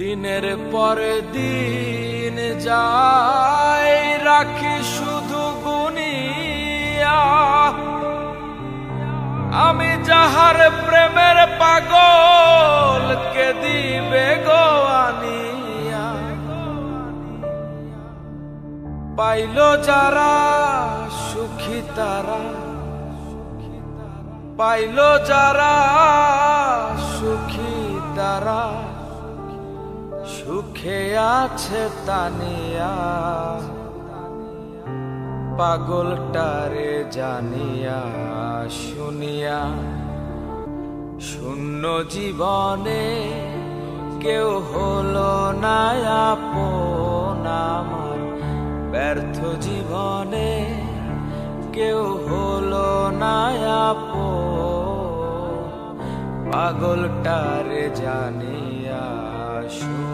দিনের পরে দিন যায়, রাখি শুধু গুনিয়া। আমি যাহার প্রেমের পাগল, কে দিবে গো আনিয়া। পাইল যারা সুখী তারা, পাইল যারা সুখী তারা। সুখে আছে তানিয়া। পাগলটারে জানিয়া শুনিয়া, শূন্য জীবনে কেউ হলো না আপন ব্যর্থ জীবনে কেউ হলো না আপন। পাগলটারে জানিয়া শুনিয়া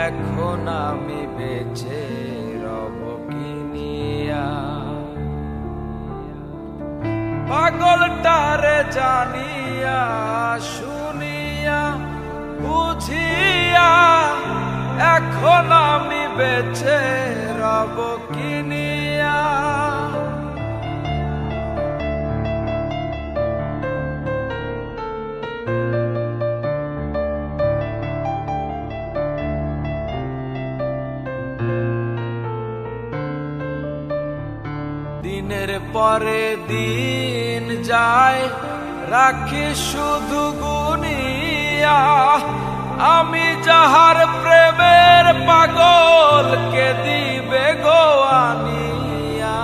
এখন আমি বেঁচে রব কিনিয়া পাগলটারে জানিয়া শুনিয়া বুঝিয়া এখন আমি বেঁচে রব কিনিয়া দিনের পরে দিন যায়, রাখি শুধু গুনিয়া। আমি যাহার প্রেমের পাগল কে দিবে গো আনিয়া।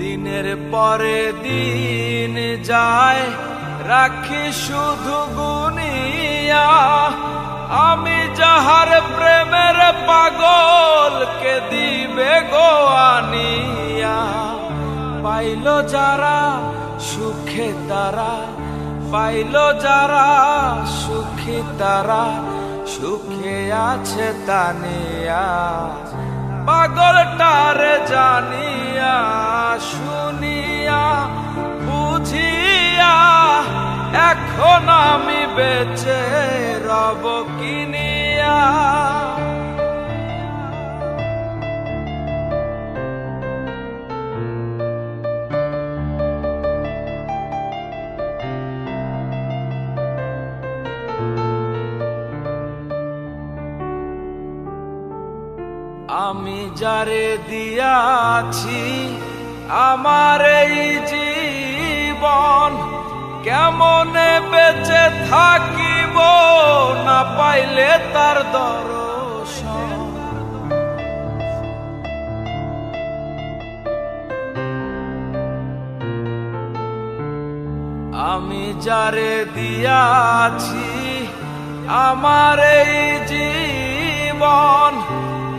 দিনের পরে দিন যায়, রাখি শুধু গুনিয়া। আমি যাহার প্রেমের পাগল কে দিবে গো আনিয়া, পাইল যারা সুখে তারা, পাইল যারা সুখী তারা, সুখে আছে তানিয়া পাগলটারে জানিয়া, শুনিয়া, বুঝিয়া, এখন বেঁচে রব কিনিয়া। আমি যারে দিয়াছি আমার এই জীবন কেমনে বেঁচে থাকিব না পাইলে তার দর্শন? আমি যারে দিয়াছি আমার এই জীবন,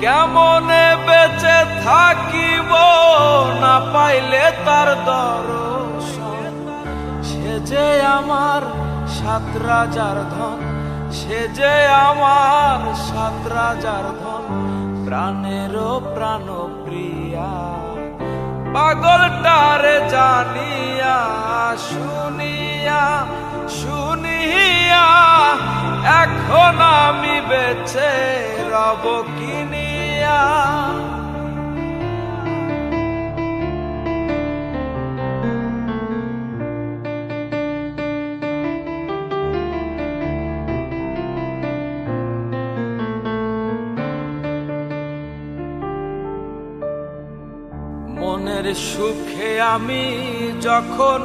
কেমনে বেঁচে থাকিব না পাইলে তার দর্শন? যে আমার সাত রাজার ধন, সে যে আমার সাত রাজার ধন প্রাণেরও প্রাণ প্রিয়া পাগলটারে জানিয়া, শুনিয়া শুনিয়া, এখন আমি বেছে রব কিনিয়া মনের সুখে আমি যখন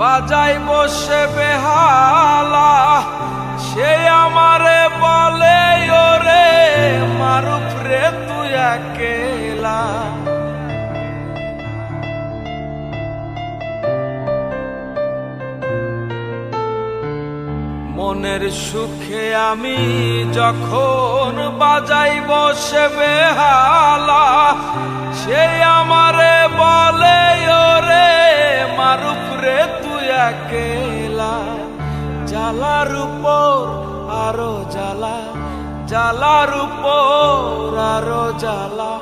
বাজাই বসে বেহালা, সে আমারে বলে, ওরে মারুফ রে, তুই একেলা। মনের সুখে আমি যখন বাজাই বসে বেহালা সে আমারে বলে, ওরে মারুফ রে, তুই একেলা। জ্বালার উপর আরও জ্বালা, জ্বালার উপর আরও জ্বালা।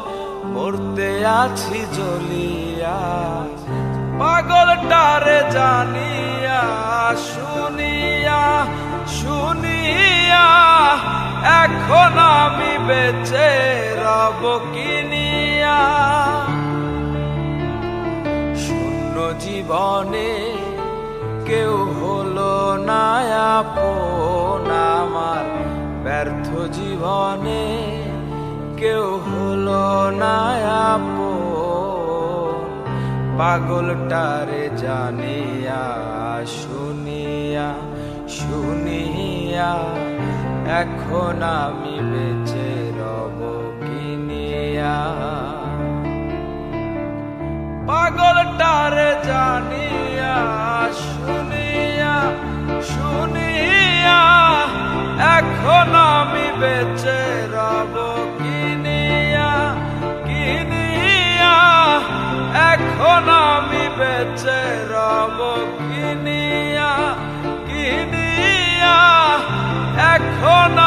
পড়তে আছি জ্বলিয়া, পাগলটারে জানিয়া, শুনিয়া শুনিয়া। এখন আমি বেঁচে রব কিনিয়া আপন আমার ব্যর্থ জীবনে কেউ হলো না আপন। পাগলটারে জানিয়া, শুনিয়া শুনিয়া, এখন আমি বেঁচে রব কিনিয়া পাগলটারে জানিয়া, শুনিয়া শুনিয়া এখন আমি বেঁচে রব কিনিয়া কিনিয়া। এখন আমি বেঁচে রব কিনিয়া কিনিয়া। এখন